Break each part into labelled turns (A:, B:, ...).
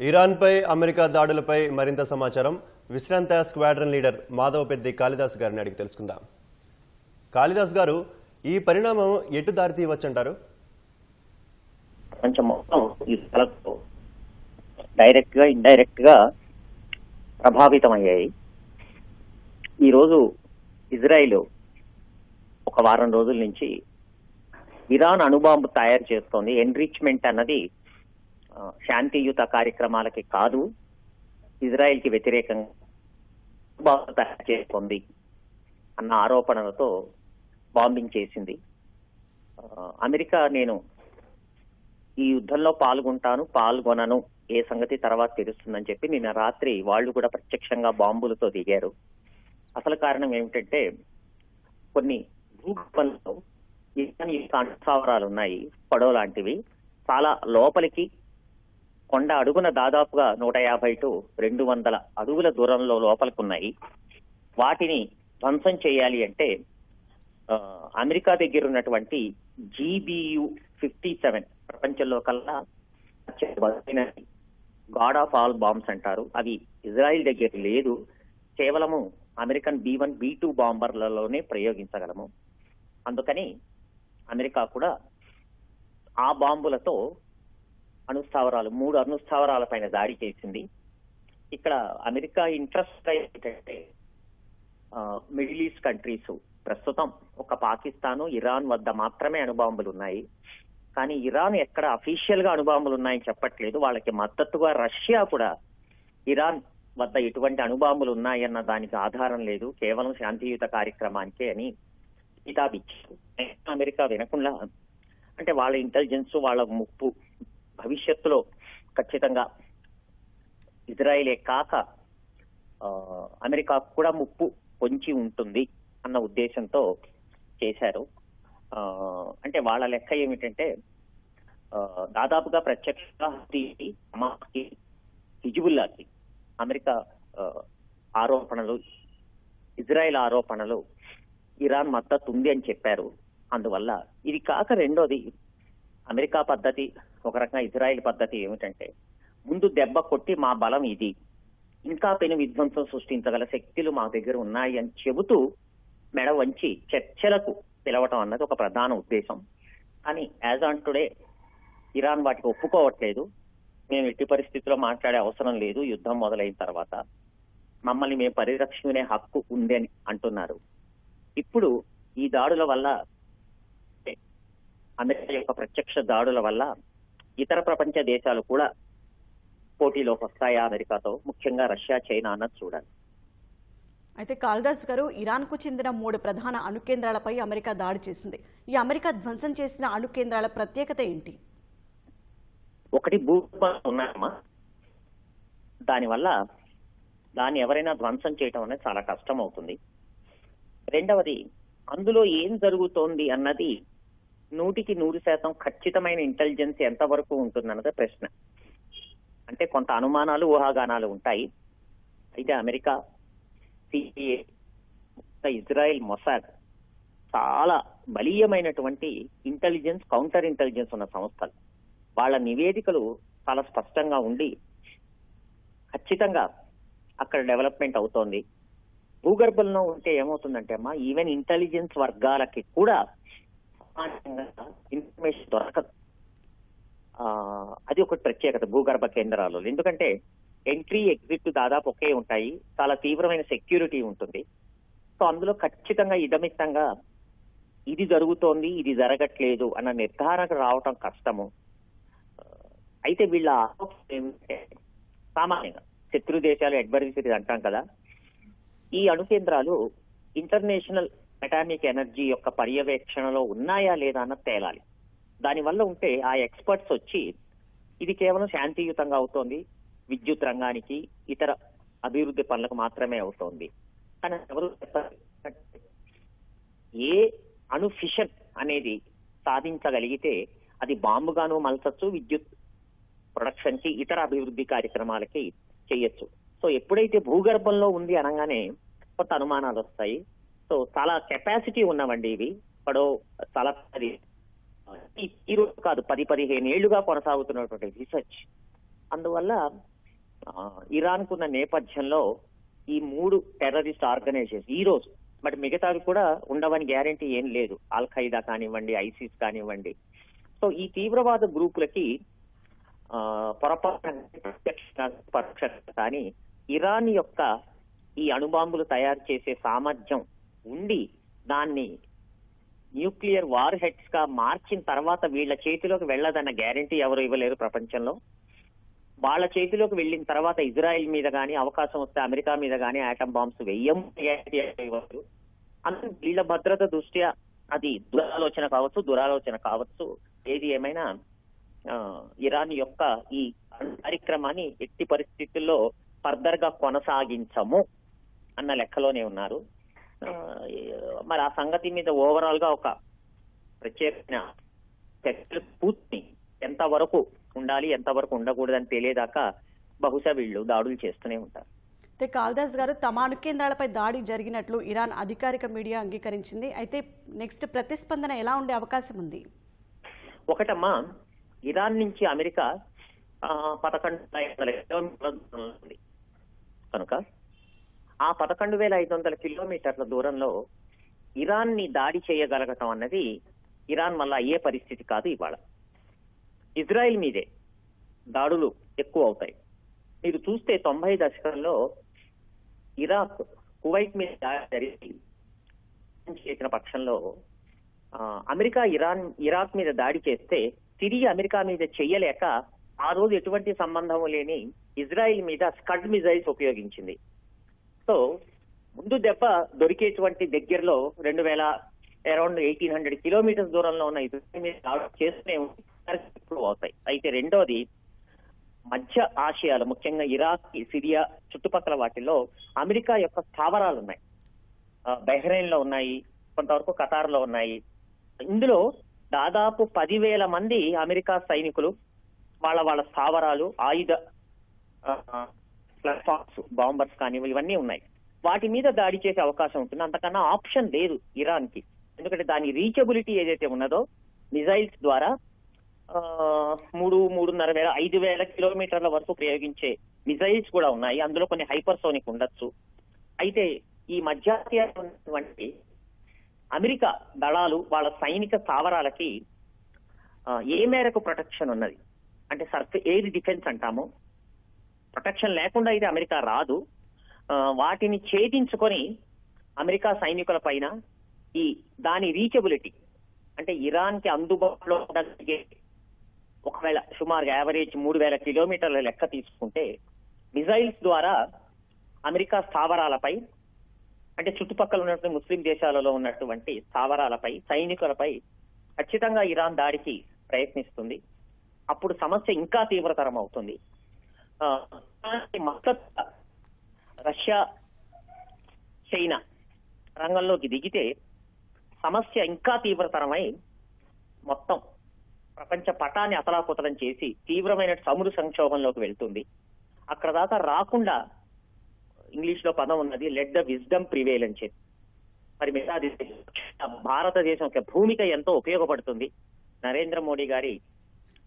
A: ఇరాన్పై America దాడులపై మరింత సమాచారం. విశ్రాంత స్క్వాడ్రన్ లీడర్ మాధవ పెద్ది కాళిదాస్ గారిని అడిగి తెలుసుకుందాం. కాళిదాస్ గారు ఈ పరిణామం ఎటు దారి తీయవచ్చంటారు
B: మొత్తం ఈ డైరెక్ట్గా ఇండైరెక్ట్గా ప్రభావితమయ్యాయి. ఈరోజు ఇజ్రాయిల్ ఒక వారం రోజుల నుంచి ఇరాన్ అణుబాంబు తయారు చేస్తోంది. ఎన్రిచ్మెంట్ అన్నది శాంతియుత కార్యక్రమాలకి కాదు ఇజ్రాయెల్కి వ్యతిరేకంగా తయారు చేస్తోంది అన్న ఆరోపణలతో బాంబింగ్ చేసింది. అమెరికా నేను ఈ యుద్ధంలో పాల్గొంటాను పాల్గొనను ఏ సంగతి తర్వాత తెలుస్తుందని చెప్పి నిన్న రాత్రి వాళ్ళు కూడా ప్రత్యక్షంగా బాంబులతో దిగారు. అసలు కారణం ఏమిటంటే కొన్ని భూకంపంలో ఇరాన్ యొక్క ఉన్నాయి పడవ లాంటివి. చాలా లోపలికి కొండ అడుగున దాదాపుగా నూట యాభై టు రెండు వందల అడుగుల దూరంలో లోపలికి ఉన్నాయి వాటిని ధ్వంసం చేయాలి అంటే అమెరికా దగ్గర ఉన్నటువంటి జీబీయు ఫిఫ్టీ సెవెన్ ప్రపంచంలో కల్లా అత్యంత గాడ్ ఆఫ్ ఆల్ బాంబ్స్ అంటారు. అవి ఇజ్రాయిల్ దగ్గర లేదు. కేవలము American B one B two బాంబర్లలోనే ప్రయోగించగలము. అందుకని అమెరికా కూడా ఆ బాంబులతో అణుస్థావరాలు మూడు అణుస్థావరాల పైన దాడి చేసింది. ఇక్కడ అమెరికా ఇంట్రెస్ట్ ఏంటంటే మిడిల్ ఈస్ట్ కంట్రీస్ ప్రస్తుతం ఒక పాకిస్తాను ఇరాన్ వద్ద మాత్రమే అణుబాంబులు ఉన్నాయి. కానీ ఇరాన్ ఎక్కడ అఫీషియల్గా అణుబాంబులు ఉన్నాయని చెప్పట్లేదు. వాళ్ళకి మద్దతుగా రష్యా కూడా ఇరాన్ వద్ద ఎటువంటి అణుబాంబులు ఉన్నాయన్న దానికి ఆధారం లేదు. కేవలం శాంతియుత కార్యక్రమానికే అని కితాబిచ్చారు. అమెరికా వినకుండా అంటే వాళ్ళ ఇంటెలిజెన్స్ వాళ్ళ ముప్పు భవిష్యత్తులో ఖచ్చితంగా ఇజ్రాయిలే కాక అమెరికా కూడా ముప్పు పొంచి ఉంటుంది అన్న ఉద్దేశంతో చేశారు. అంటే వాళ్ళ లెక్క ఏమిటంటే దాదాపుగా ప్రత్యక్షంగా హమాస్కి, అమెరికా ఆరోపణలు ఇజ్రాయెల్ ఆరోపణలు ఇరాన్ మద్దతు ఉంది అని చెప్పారు. అందువల్ల ఇది కాక రెండోది అమెరికా పద్ధతి ఒక రకంగా ఇజ్రాయెల్ పద్ధతి ఏమిటంటే ముందు దెబ్బ కొట్టి మా బలం ఇది. ఇంకా పెను విధ్వంసం సృష్టించగల శక్తులు మా దగ్గర ఉన్నాయి అని చెబుతూ మెడ వంచి చర్చలకు పిలవటం అన్నది ఒక ప్రధాన ఉద్దేశం. కానీ యాజ్ ఆన్ టుడే ఇరాన్ వాటికి ఒప్పుకోవట్లేదు. మేము ఎట్టి పరిస్థితుల్లో మాట్లాడే అవసరం లేదు. యుద్ధం మొదలైన తర్వాత మమ్మల్ని మేము పరిరక్షించుకునే హక్కు ఉంది అని అంటున్నారు. ఇప్పుడు ఈ దాడుల వల్ల అమెరికా యొక్క ప్రత్యక్ష దాడుల వల్ల ఇతర ప్రపంచ దేశాలు కూడా పోటీలోకి వస్తాయా అమెరికాతో? ముఖ్యంగా రష్యా చైనా అన్నది చూడాలి.
C: అయితే కాళిదాస్ గారు ఇరాన్కు చెందిన మూడు ప్రధాన అణు కేంద్రాలపై అమెరికా దాడి చేసింది. ఈ అమెరికా ధ్వంసం చేసిన అణు కేంద్రాల ప్రత్యేకత ఏంటి?
B: ఒకటి భూకంపాలు ఉన్నాయమ్మా. దానివల్ల దాన్ని ఎవరైనా ధ్వంసం చేయటం అనేది చాలా కష్టం అవుతుంది రెండవది అందులో ఏం జరుగుతోంది అన్నది నూటికి నూరు శాతం ఖచ్చితమైన ఇంటెలిజెన్స్ ఎంతవరకు ఉంటుందన్నది ప్రశ్న. అంటే కొంత అనుమానాలు ఊహాగానాలు ఉంటాయి. అయితే అమెరికా సిఏ ఇజ్రాయెల్ మొసాద్ చాలా బలీయమైనటువంటి ఇంటెలిజెన్స్ కౌంటర్ ఇంటెలిజెన్స్ ఉన్న సంస్థలు. వాళ్ళ నివేదికలు చాలా స్పష్టంగా ఉండి ఖచ్చితంగా అక్కడ డెవలప్మెంట్ అవుతోంది. భూగర్భంలో ఉంటే ఏమవుతుందంటే అమ్మా ఈవెన్ ఇంటెలిజెన్స్ వర్గాలకి కూడా ఇన్ఫర్మేషన్ దొరకదు. అది ఒక ప్రత్యేకత భూగర్భ కేంద్రాలు ఎందుకంటే ఎంట్రీ ఎగ్జిట్ దాదాపు ఒకే ఉంటాయి. చాలా తీవ్రమైన సెక్యూరిటీ ఉంటుంది. సో అందులో ఖచ్చితంగా ఇదమిత్తంగా ఇది జరుగుతోంది ఇది జరగట్లేదు అన్న నిర్ధారణకు రావటం కష్టము. అయితే వీళ్ళ సామాన్యంగా శత్రు దేశాలు అడ్వర్సరీస్ అంటాం కదా. ఈ అణు కేంద్రాలు ఇంటర్నేషనల్ అటామిక్ ఎనర్జీ యొక్క పర్యవేక్షణలో ఉన్నాయా లేదా అన్నది తేలాలి. దానివల్ల ఉంటే ఆ ఎక్స్పర్ట్స్ వచ్చి ఇది కేవలం శాంతియుతంగా అవుతోంది విద్యుత్ రంగానికి ఇతర అభివృద్ధి పనులకు మాత్రమే అవుతోంది. కానీ ఎవరు ఏ అణు ఫిషన్ అనేది సాధించగలిగితే అది బాంబుగాను మలచచ్చు విద్యుత్ ప్రొడక్షన్కి ఇతర అభివృద్ధి కార్యక్రమాలకి చేయొచ్చు. సో ఎప్పుడైతే భూగర్భంలో ఉంది అనగానే కొత్త అనుమానాలు వస్తాయి. సో చాలా కెపాసిటీ ఉన్నవండి ఇవి. ఇప్పుడు చాలా ఈ- రోజు కాదు పది పదిహేను ఏళ్ళుగా కొనసాగుతున్నటువంటి రీసెర్చ్. అందువల్ల ఇరాన్ కున్న నేపథ్యంలో ఈ మూడు టెర్రరిస్ట్ ఆర్గనైజేషన్ ఈ రోజు బట్ మిగతావి కూడా ఉండవని గ్యారంటీ ఏం లేదు. అల్ ఖైదా కానివ్వండి ఐసిస్ కానివ్వండి. సో ఈ తీవ్రవాద గ్రూపులకి పొరపాటున ప్రత్యక్ష కానీ ఇరాన్ యొక్క ఈ అణుబాంబులు తయారు చేసే సామర్థ్యం ఉండి దాన్ని న్యూక్లియర్ వార్ హెడ్స్గా మార్చిన తర్వాత వీళ్ళ చేతిలోకి వెళ్ళదన్న గ్యారంటీ ఎవరు ఇవ్వలేరు ప్రపంచంలో. వాళ్ళ చేతిలోకి వెళ్ళిన తర్వాత ఇజ్రాయెల్ మీద కానీ అవకాశం వస్తే అమెరికా మీద కానీ ఆటం బాంబ్స్ వెయ్యం గ్యారంటీ ఇవ్వరు అందుకు వీళ్ళ భద్రత దృష్ట్యా అది దురాలోచన కావచ్చు దురాలోచన కావచ్చు. ఏది ఏమైనా ఇరాన్ యొక్క ఈ కార్యక్రమాన్ని ఎట్టి పరిస్థితుల్లో ఫర్దర్గా కొనసాగించము అన్న లెక్కలోనే ఉన్నారు. మరి ఆ సంగతి మీద ఓవరాల్గా ఒక ప్రత్యేకమైన చర్చలు పూర్తి ఎంత వరకు ఉండాలి ఎంత వరకు ఉండకూడదని తెలియదాకా బహుశా వీళ్ళు దాడులు చేస్తూనే ఉంటారు
C: అయితే కాల్దాస్ గారు తమ అణుకేంద్రాలపై దాడి జరిగినట్లు ఇరాన్ అధికారిక మీడియా అంగీకరించింది అయితే నెక్స్ట్ ప్రతిస్పందన ఎలా ఉండే అవకాశం ఉంది
B: ఒకటమ్మా ఇరాన్ నుంచి అమెరికా పదకొండు కిలోమీటర్ల కనుక ఆ పదకొండు వేల ఐదు వందల కిలోమీటర్ల దూరంలో ఇరాన్ని దాడి చేయగలగటం అన్నది ఇరాన్ మళ్ళా అయ్యే పరిస్థితి కాదు ఇవాళ. ఇజ్రాయెల్ మీదే దాడులు ఎక్కువ అవుతాయి. మీరు చూస్తే తొంభై దశకంలో ఇరాక్ కువైట్ మీద దాడి జరిగి చేసిన పక్షంలో అమెరికా ఇరాన్ ఇరాక్ మీద దాడి చేస్తే తిరిగి అమెరికా మీద చెయ్యలేక ఆ రోజు ఎటువంటి సంబంధం లేని ఇజ్రాయిల్ మీద స్కడ్ మిజైల్స్ ఉపయోగించింది. సో ముందు దెబ్బ దొరికేటువంటి దగ్గరలో రెండు వేల అరౌండ్ ఎయిటీన్ హండ్రెడ్ కిలోమీటర్స్ దూరంలో ఉన్న చేస్తూనే ఇప్పుడు అవుతాయి. అయితే రెండోది మధ్య ఆసియాలు ముఖ్యంగా ఇరాక్ సిరియా చుట్టుపక్కల వాటిల్లో అమెరికా యొక్క స్థావరాలు ఉన్నాయి. ఆ, బహ్రెయిన్లో ఉన్నాయి కొంతవరకు ఖతార్లో ఉన్నాయి. ఇందులో దాదాపు పదివేల మంది అమెరికా సైనికులు వాళ్ళ వాళ్ళ స్థావరాలు ఆయుధ ప్లాట్ఫామ్స్ బాంబర్స్ కానీ ఇవన్నీ ఉన్నాయి. వాటి మీద దాడి చేసే అవకాశం ఉంటుంది. అంతకన్నా ఆప్షన్ లేదు ఇరాన్కి ఎందుకంటే దాని రీచబిలిటీ ఏదైతే ఉన్నదో మిజైల్స్ ద్వారా మూడు మూడున్నర వేల ఐదు వేల కిలోమీటర్ల వరకు ప్రయోగించే మిజైల్స్ కూడా ఉన్నాయి. అందులో కొన్ని హైపర్సోనిక్ ఉండొచ్చు. అయితే ఈ మధ్యాహ్న ఉన్నటువంటి అమెరికా దళాలు వాళ్ళ సైనిక స్థావరాలకి ఏ మేరకు ప్రొటెక్షన్ ఉన్నది? అంటే సర్ఫ్ ఎయిర్ డిఫెన్స్ అంటాము? ప్రొటెక్షన్ లేకుండా అయితే అమెరికా రాదు. వాటిని ఛేదించుకొని అమెరికా సైనికుల పైన ఈ దాని రీచబిలిటీ అంటే ఇరాన్కి అందుబాటులో ఉండగలిగే ఒకవేళ సుమారుగా యావరేజ్ మూడు వేల కిలోమీటర్ల లెక్క తీసుకుంటే మిజైల్స్ ద్వారా అమెరికా స్థావరాలపై అంటే చుట్టుపక్కల ఉన్నటువంటి ముస్లిం దేశాలలో ఉన్నటువంటి స్థావరాలపై సైనికులపై ఖచ్చితంగా ఇరాన్ దాడికి ప్రయత్నిస్తుంది. అప్పుడు సమస్య ఇంకా తీవ్రతరం అవుతుంది మద్దతు రష్యా చైనా రంగంలోకి దిగితే సమస్య ఇంకా తీవ్రతరమై మొత్తం ప్రపంచ పటాన్ని అతలాకుతలం చేసి తీవ్రమైన చమురు సంక్షోభంలోకి వెళ్తుంది. అక్కడ దాకా రాకుండా ఇంగ్లీష్లో పదం ఉన్నది లెట్ ద విజ్డమ్ ప్రివేల్ అని చెప్పి. మరి మిగతా భారతదేశం యొక్క భూమిక ఎంతో ఉపయోగపడుతుంది. నరేంద్ర మోడీ గారి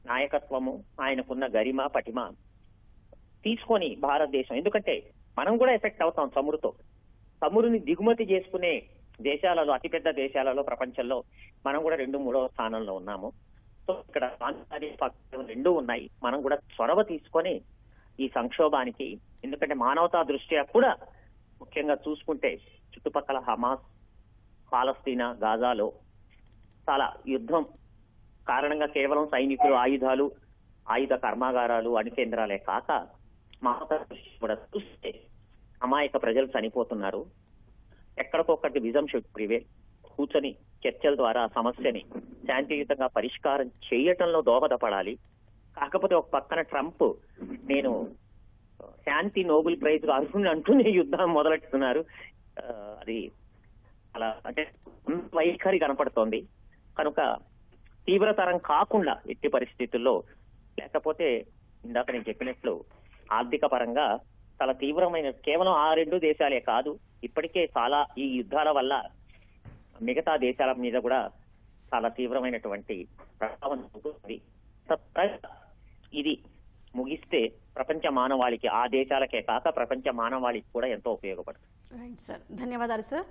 B: నాయకత్వము ఆయనకున్న గరిమ పటిమ తీసుకొని భారతదేశం. ఎందుకంటే మనం కూడా ఎఫెక్ట్ అవుతాం చమురుతో. చమురుని దిగుమతి చేసుకునే దేశాలలో అతిపెద్ద దేశాలలో ప్రపంచంలో మనం కూడా రెండు మూడో స్థానంలో ఉన్నాము. సో ఇక్కడ రెండు ఉన్నాయి. మనం కూడా చొరవ తీసుకొని ఈ సంక్షోభానికి ఎందుకంటే మానవతా దృష్ట్యా కూడా ముఖ్యంగా చూసుకుంటే చుట్టుపక్కల హమాస్ పాలస్తీనా గాజాలో చాలా యుద్ధం కారణంగా కేవలం సైనికులు ఆయుధాలు ఆయుధ కర్మాగారాలు అణుకేంద్రాలే కాక మానవతా కూడా చూస్తే అమాయక ప్రజలు చనిపోతున్నారు. ఎక్కడికొక్కటి విజం షుడ్ ప్రివేల్ కూర్చొని చర్చల ద్వారా సమస్యని శాంతియుతంగా పరిష్కారం చేయటంలో దోహదపడాలి. కాకపోతే ఒక పక్కన ట్రంప్ నేను శాంతి నోబెల్ ప్రైజ్ అర్హుని అంటూనే యుద్ధం మొదలెట్టుతున్నారు అది అలా అంటే వైఖరి కనపడుతోంది. కనుక తీవ్రతరం కాకుండా ఎట్టి పరిస్థితుల్లో లేకపోతే ఇందాక నేను చెప్పినట్లు ఆర్థిక పరంగా చాలా తీవ్రమైన కేవలం ఆ రెండు దేశాలే కాదు ఇప్పటికే చాలా ఈ యుద్ధాల వల్ల మిగతా దేశాల మీద కూడా చాలా తీవ్రమైనటువంటి ప్రభావం చూపుతుంది. ఇది ముగిస్తే ప్రపంచ మానవాళికి ఆ దేశాలకే కాక ప్రపంచ మానవాళికి కూడా ఎంతో ఉపయోగపడుతుంది.
C: సార్ ధన్యవాదాలు సార్